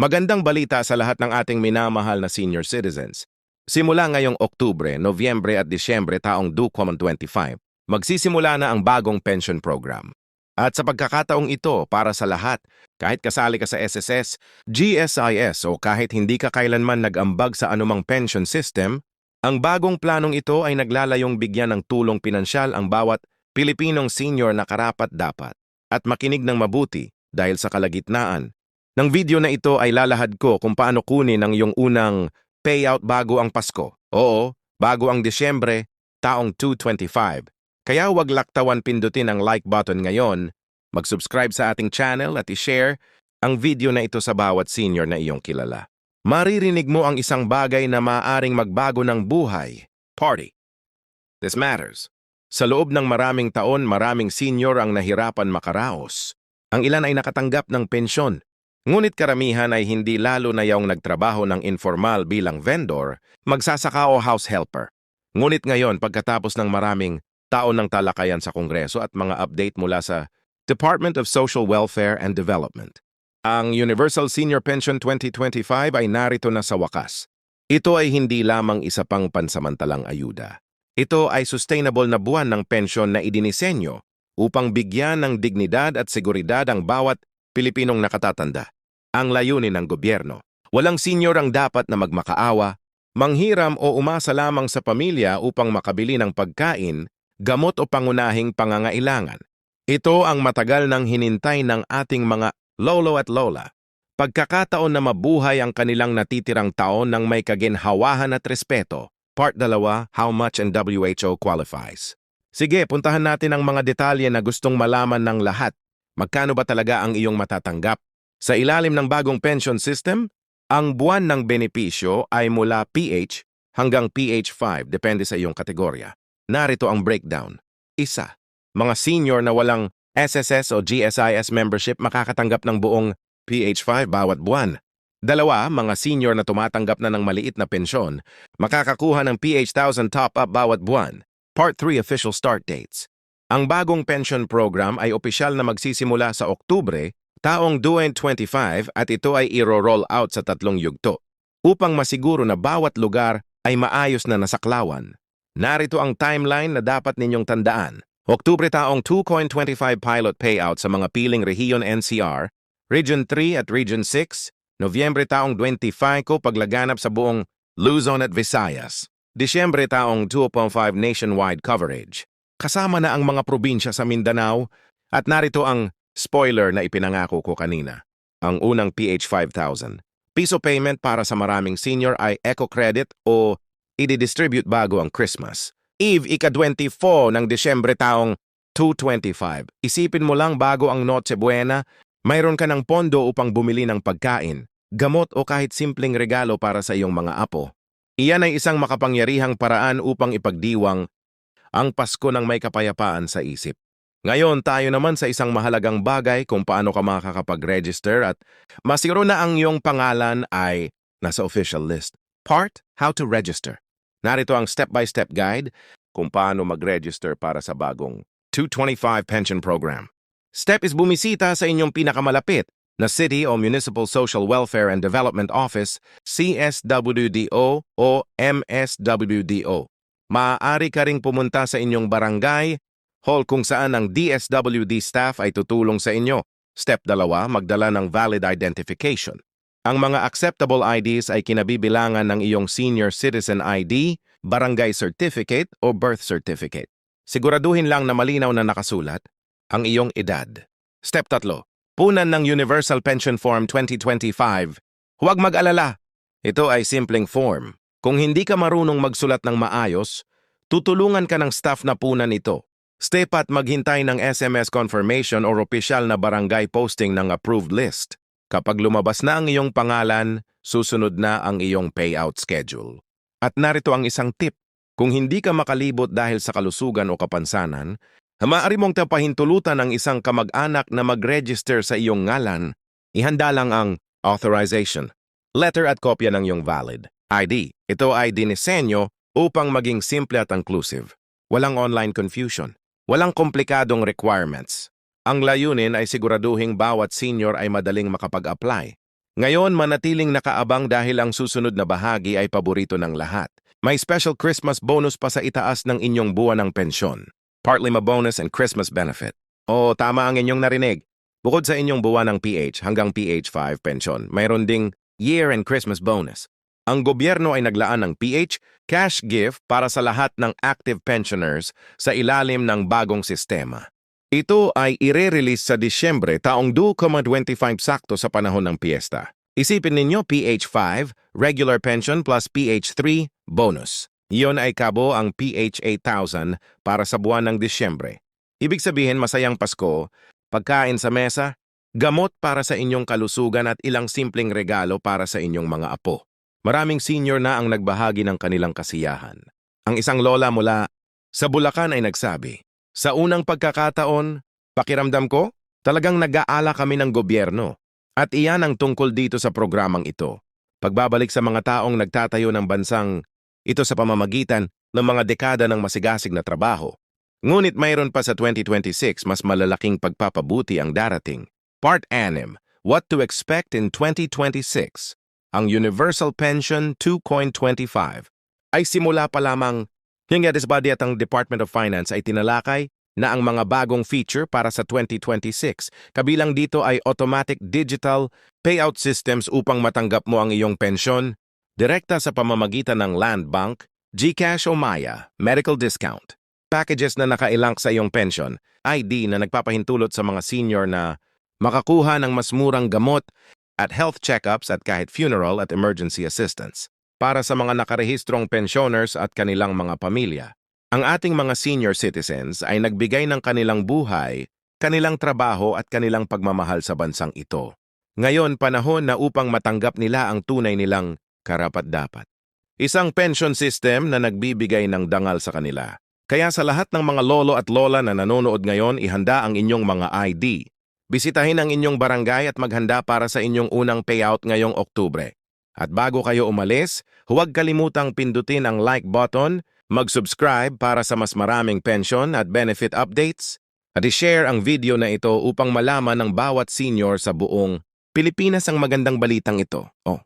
Magandang balita sa lahat ng ating minamahal na senior citizens. Simula ngayong Oktubre, Nobyembre at Disyembre taong 2025, magsisimula na ang bagong pension program. At sa pagkakataong ito para sa lahat, kahit kasali ka sa SSS, GSIS o kahit hindi ka kailanman nag-ambag sa anumang pension system, ang bagong planong ito ay naglalayong bigyan ng tulong pinansyal ang bawat Pilipinong senior na karapat-dapat at makinig ng mabuti dahil sa kalagitnaan ng video na ito ay lalahad ko kung paano kunin ang iyong unang payout bago ang Pasko. Oo, bago ang Disyembre, taong 225. Kaya huwag laktawan pindutin ang like button ngayon, mag-subscribe sa ating channel at i-share ang video na ito sa bawat senior na iyong kilala. Maririnig mo ang isang bagay na maaaring magbago ng buhay. Party. This matters. Sa loob ng maraming taon, maraming senior ang nahirapan makaraos. Ang ilan ay nakatanggap ng pensyon, Ngunit karamihan ay hindi lalo na yaong nagtrabaho ng informal bilang vendor, magsasaka o house helper. Ngunit ngayon, pagkatapos ng maraming taon ng talakayan sa Kongreso at mga update mula sa Department of Social Welfare and Development, ang Universal Senior Pension 2025 ay narito na sa wakas. Ito ay hindi lamang isa pang pansamantalang ayuda. Ito ay sustainable na buwan ng pensyon na idinisenyo upang bigyan ng dignidad at seguridad ang bawat Pilipinong nakatatanda. Ang layunin ng gobyerno. Walang senior ang dapat na magmakaawa, manghiram o umasa lamang sa pamilya upang makabili ng pagkain, gamot o pangunahing pangangailangan. Ito ang matagal nang hinintay ng ating mga lolo at lola. Pagkakataon na mabuhay ang kanilang natitirang taon ng may kaginhawahan at respeto. Part 2, How much and WHO qualifies. Sige, puntahan natin ang mga detalye na gustong malaman ng lahat Magkano ba talaga ang iyong matatanggap? Sa ilalim ng bagong pension system, ang buwan ng benepisyo ay mula PH hanggang PH5 depende sa iyong kategorya. Narito ang breakdown. Isa, mga senior na walang SSS o GSIS membership makakatanggap ng buong PH5 bawat buwan. Dalawa, mga senior na tumatanggap na ng maliit na pensyon, makakakuha ng PH1000 top-up bawat buwan. Part 3 Official Start Dates ang bagong pension program ay opisyal na magsisimula sa Oktubre, taong 2025 at ito ay iro-roll out sa tatlong yugto upang masiguro na bawat lugar ay maayos na nasaklawan. Narito ang timeline na dapat ninyong tandaan. Oktubre taong 2.25 pilot payout sa mga piling rehiyon NCR, Region 3 at Region 6, Nobyembre taong 25 ko paglaganap sa buong Luzon at Visayas. Disyembre taong 2.5 nationwide coverage kasama na ang mga probinsya sa Mindanao at narito ang spoiler na ipinangako ko kanina. Ang unang PH 5,000. Piso payment para sa maraming senior ay eco credit o i-distribute bago ang Christmas. Eve, ika-24 ng Desyembre taong 225. Isipin mo lang bago ang Noche Buena, mayroon ka ng pondo upang bumili ng pagkain, gamot o kahit simpleng regalo para sa iyong mga apo. Iyan ay isang makapangyarihang paraan upang ipagdiwang ang Pasko ng may kapayapaan sa isip. Ngayon, tayo naman sa isang mahalagang bagay kung paano ka makakapag-register at masiro na ang iyong pangalan ay nasa official list. Part, How to Register. Narito ang step-by-step guide kung paano mag-register para sa bagong 225 Pension Program. Step is bumisita sa inyong pinakamalapit na City o Municipal Social Welfare and Development Office, CSWDO o MSWDO. Maaari ka ring pumunta sa inyong barangay, hall kung saan ang DSWD staff ay tutulong sa inyo. Step 2, magdala ng valid identification. Ang mga acceptable IDs ay kinabibilangan ng iyong senior citizen ID, barangay certificate o birth certificate. Siguraduhin lang na malinaw na nakasulat ang iyong edad. Step 3, punan ng Universal Pension Form 2025. Huwag mag-alala. Ito ay simpleng form kung hindi ka marunong magsulat ng maayos, tutulungan ka ng staff na punan ito. Step at maghintay ng SMS confirmation or opisyal na barangay posting ng approved list. Kapag lumabas na ang iyong pangalan, susunod na ang iyong payout schedule. At narito ang isang tip. Kung hindi ka makalibot dahil sa kalusugan o kapansanan, maaari mong tapahintulutan ng isang kamag-anak na mag-register sa iyong ngalan, ihanda lang ang authorization, letter at kopya ng iyong valid. ID. Ito ay dinisenyo upang maging simple at inclusive. Walang online confusion. Walang komplikadong requirements. Ang layunin ay siguraduhing bawat senior ay madaling makapag-apply. Ngayon, manatiling nakaabang dahil ang susunod na bahagi ay paborito ng lahat. May special Christmas bonus pa sa itaas ng inyong buwan ng pensyon. Partly ma-bonus and Christmas benefit. O tama ang inyong narinig. Bukod sa inyong buwan ng PH hanggang PH5 pension, mayroon ding year and Christmas bonus. Ang gobyerno ay naglaan ng PH cash gift para sa lahat ng active pensioners sa ilalim ng bagong sistema. Ito ay ire-release sa Disyembre taong 2,25 sakto sa panahon ng piyesta. Isipin ninyo PH5, regular pension plus PH3, bonus. Iyon ay kabo ang PH 8,000 para sa buwan ng Disyembre. Ibig sabihin masayang Pasko, pagkain sa mesa, gamot para sa inyong kalusugan at ilang simpleng regalo para sa inyong mga apo. Maraming senior na ang nagbahagi ng kanilang kasiyahan. Ang isang lola mula sa Bulacan ay nagsabi, Sa unang pagkakataon, pakiramdam ko, talagang nag-aala kami ng gobyerno. At iyan ang tungkol dito sa programang ito. Pagbabalik sa mga taong nagtatayo ng bansang ito sa pamamagitan ng mga dekada ng masigasig na trabaho. Ngunit mayroon pa sa 2026 mas malalaking pagpapabuti ang darating. Part 6. What to expect in 2026 ang Universal Pension 2.25 ay simula pa lamang hinga body at ang Department of Finance ay tinalakay na ang mga bagong feature para sa 2026. Kabilang dito ay automatic digital payout systems upang matanggap mo ang iyong pensyon, direkta sa pamamagitan ng Land Bank, GCash o Maya, medical discount, packages na nakailank sa iyong pension, ID na nagpapahintulot sa mga senior na makakuha ng mas murang gamot at health checkups at kahit funeral at emergency assistance para sa mga nakarehistrong pensioners at kanilang mga pamilya. Ang ating mga senior citizens ay nagbigay ng kanilang buhay, kanilang trabaho at kanilang pagmamahal sa bansang ito. Ngayon panahon na upang matanggap nila ang tunay nilang karapat-dapat. Isang pension system na nagbibigay ng dangal sa kanila. Kaya sa lahat ng mga lolo at lola na nanonood ngayon, ihanda ang inyong mga ID Bisitahin ang inyong barangay at maghanda para sa inyong unang payout ngayong Oktubre. At bago kayo umalis, huwag kalimutang pindutin ang like button, mag-subscribe para sa mas maraming pension at benefit updates, at i-share ang video na ito upang malaman ng bawat senior sa buong Pilipinas ang magandang balitang ito. Oh,